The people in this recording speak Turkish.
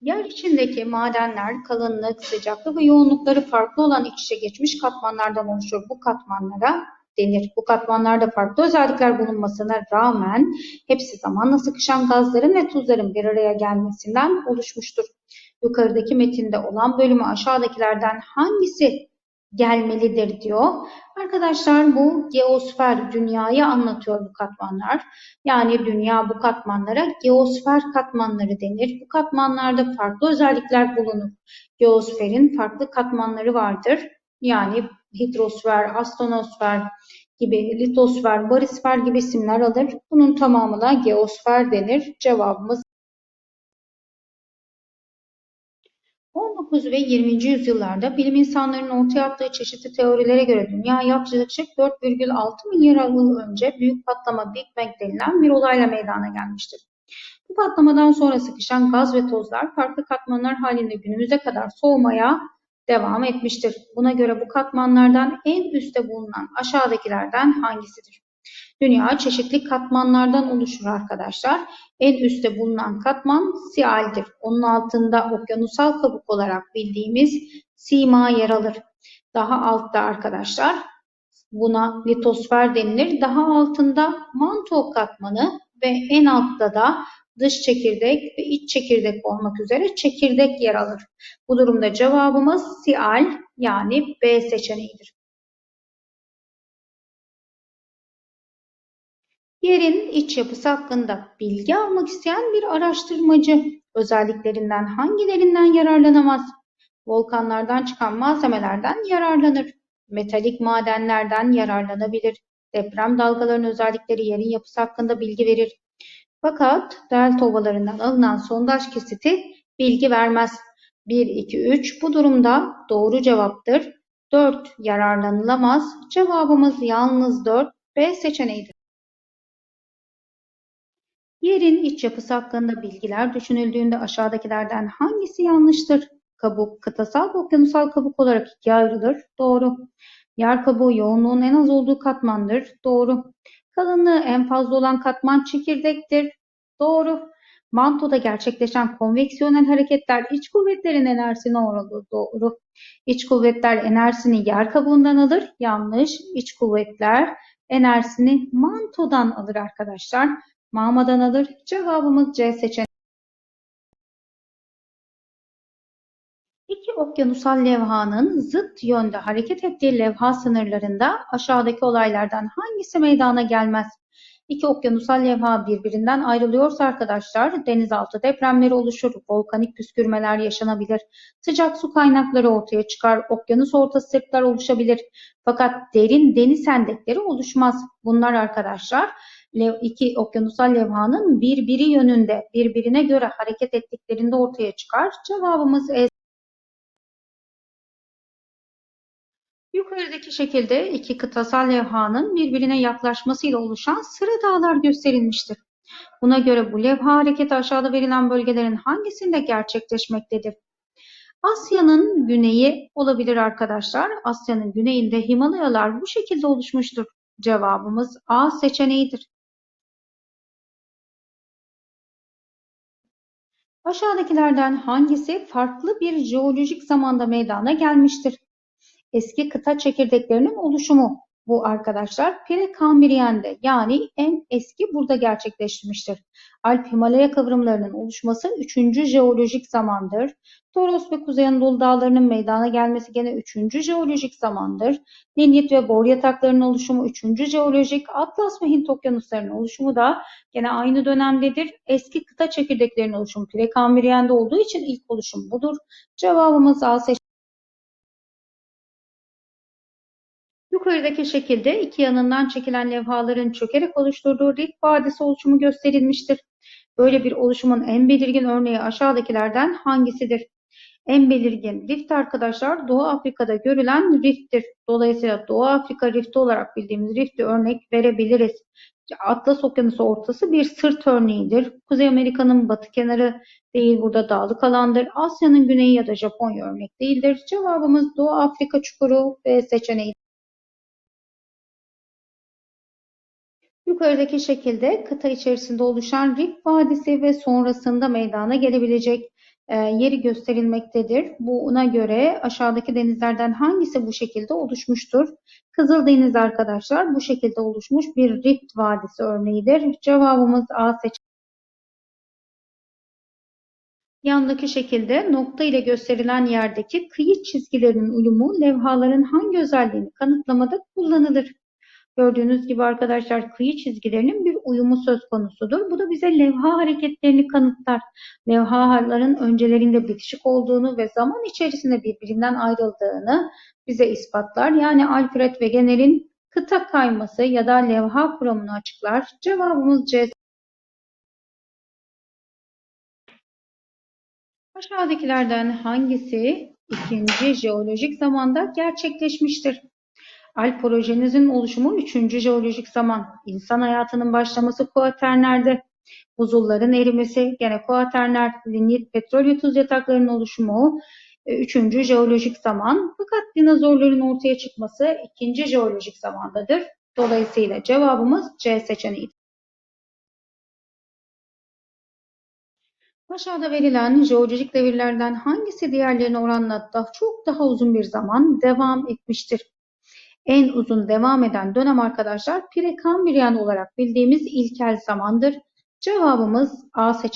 Yer içindeki madenler kalınlık, sıcaklık ve yoğunlukları farklı olan iç içe geçmiş katmanlardan oluşur. Bu katmanlara denir. Bu katmanlarda farklı özellikler bulunmasına rağmen hepsi zamanla sıkışan gazların ve tuzların bir araya gelmesinden oluşmuştur. Yukarıdaki metinde olan bölümü aşağıdakilerden hangisi gelmelidir diyor. Arkadaşlar bu geosfer dünyayı anlatıyor bu katmanlar. Yani dünya bu katmanlara geosfer katmanları denir. Bu katmanlarda farklı özellikler bulunur. Geosferin farklı katmanları vardır. Yani hidrosfer, astonosfer gibi, litosfer, barisfer gibi isimler alır. Bunun tamamına geosfer denir. Cevabımız 19 ve 20. yüzyıllarda bilim insanlarının ortaya attığı çeşitli teorilere göre dünya yaklaşık 4,6 milyar yıl önce büyük patlama Big Bang denilen bir olayla meydana gelmiştir. Bu patlamadan sonra sıkışan gaz ve tozlar farklı katmanlar halinde günümüze kadar soğumaya devam etmiştir. Buna göre bu katmanlardan en üstte bulunan aşağıdakilerden hangisidir? Dünya çeşitli katmanlardan oluşur arkadaşlar. En üstte bulunan katman sialdir. Onun altında okyanusal kabuk olarak bildiğimiz sima yer alır. Daha altta arkadaşlar buna litosfer denilir. Daha altında manto katmanı ve en altta da dış çekirdek ve iç çekirdek olmak üzere çekirdek yer alır. Bu durumda cevabımız sial yani B seçeneğidir. Yerin iç yapısı hakkında bilgi almak isteyen bir araştırmacı özelliklerinden hangilerinden yararlanamaz? Volkanlardan çıkan malzemelerden yararlanır. Metalik madenlerden yararlanabilir. Deprem dalgalarının özellikleri yerin yapısı hakkında bilgi verir. Fakat delta ovalarından alınan sondaj kesiti bilgi vermez. 1, 2, 3 bu durumda doğru cevaptır. 4 yararlanılamaz. Cevabımız yalnız 4 B seçeneğidir. Yerin iç yapısı hakkında bilgiler düşünüldüğünde aşağıdakilerden hangisi yanlıştır? Kabuk, kıtasal ve okyanusal kabuk olarak ikiye ayrılır. Doğru. Yer kabuğu yoğunluğun en az olduğu katmandır. Doğru. Kalınlığı en fazla olan katman çekirdektir. Doğru. Mantoda gerçekleşen konveksiyonel hareketler iç kuvvetlerin enerjisine uğradı. Doğru. İç kuvvetler enerjisini yer kabuğundan alır. Yanlış. İç kuvvetler enerjisini mantodan alır arkadaşlar. Mağmadan alır. Cevabımız C seçeneği. İki okyanusal levhanın zıt yönde hareket ettiği levha sınırlarında aşağıdaki olaylardan hangisi meydana gelmez? İki okyanusal levha birbirinden ayrılıyorsa arkadaşlar denizaltı depremleri oluşur, volkanik püskürmeler yaşanabilir, sıcak su kaynakları ortaya çıkar, okyanus ortası sırtlar oluşabilir. Fakat derin deniz hendekleri oluşmaz. Bunlar arkadaşlar iki okyanusal levhanın birbiri yönünde birbirine göre hareket ettiklerinde ortaya çıkar. Cevabımız E. Yukarıdaki şekilde iki kıtasal levhanın birbirine yaklaşmasıyla oluşan sıra dağlar gösterilmiştir. Buna göre bu levha hareketi aşağıda verilen bölgelerin hangisinde gerçekleşmektedir? Asya'nın güneyi olabilir arkadaşlar. Asya'nın güneyinde Himalayalar bu şekilde oluşmuştur. Cevabımız A seçeneğidir. Aşağıdakilerden hangisi farklı bir jeolojik zamanda meydana gelmiştir? Eski kıta çekirdeklerinin oluşumu bu arkadaşlar Prekambriyen'de yani en eski burada gerçekleşmiştir. Alp-Himalaya kıvrımlarının oluşması 3. jeolojik zamandır. Toros ve Kuzey Anadolu dağlarının meydana gelmesi gene 3. jeolojik zamandır. Linyit ve bor yataklarının oluşumu 3. jeolojik, Atlas ve Hint okyanuslarının oluşumu da gene aynı dönemdedir. Eski kıta çekirdeklerinin oluşumu Prekambriyen'de olduğu için ilk oluşum budur. Cevabımız A seçeneği. Yukarıdaki şekilde iki yanından çekilen levhaların çökerek oluşturduğu Rift Vadisi oluşumu gösterilmiştir. Böyle bir oluşumun en belirgin örneği aşağıdakilerden hangisidir? En belirgin rift arkadaşlar Doğu Afrika'da görülen rifttir. Dolayısıyla Doğu Afrika rifti olarak bildiğimiz rifti örnek verebiliriz. Atlas Okyanusu ortası bir sırt örneğidir. Kuzey Amerika'nın batı kenarı değil burada dağlık alandır. Asya'nın güneyi ya da Japonya örnek değildir. Cevabımız Doğu Afrika çukuru ve seçeneği. Yukarıdaki şekilde kıta içerisinde oluşan Rift Vadisi ve sonrasında meydana gelebilecek yeri gösterilmektedir. Buna göre aşağıdaki denizlerden hangisi bu şekilde oluşmuştur? Kızıldeniz arkadaşlar bu şekilde oluşmuş bir rift vadisi örneğidir. Cevabımız A seçeneği. Yandaki şekilde nokta ile gösterilen yerdeki kıyı çizgilerinin uyumu levhaların hangi özelliğini kanıtlamada kullanılır? Gördüğünüz gibi arkadaşlar kıyı çizgilerinin bir uyumu söz konusudur. Bu da bize levha hareketlerini kanıtlar. Levhaların öncelerinde bitişik olduğunu ve zaman içerisinde birbirinden ayrıldığını bize ispatlar. Yani Alfred Wegener'in kıta kayması ya da levha kuramını açıklar. Cevabımız C. Aşağıdakilerden hangisi ikinci jeolojik zamanda gerçekleşmiştir? Alporojenizin oluşumu üçüncü jeolojik zaman. İnsan hayatının başlaması kuaternerde. Buzulların erimesi gene kuaterner. Linyit petrol ve tuz yataklarının oluşumu e, üçüncü jeolojik zaman. Fakat dinozorların ortaya çıkması ikinci jeolojik zamandadır. Dolayısıyla cevabımız C seçeneği. Aşağıda verilen jeolojik devirlerden hangisi diğerlerine oranla da çok daha uzun bir zaman devam etmiştir? En uzun devam eden dönem arkadaşlar Prekambriyen olarak bildiğimiz ilkel zamandır. Cevabımız A seçeneği.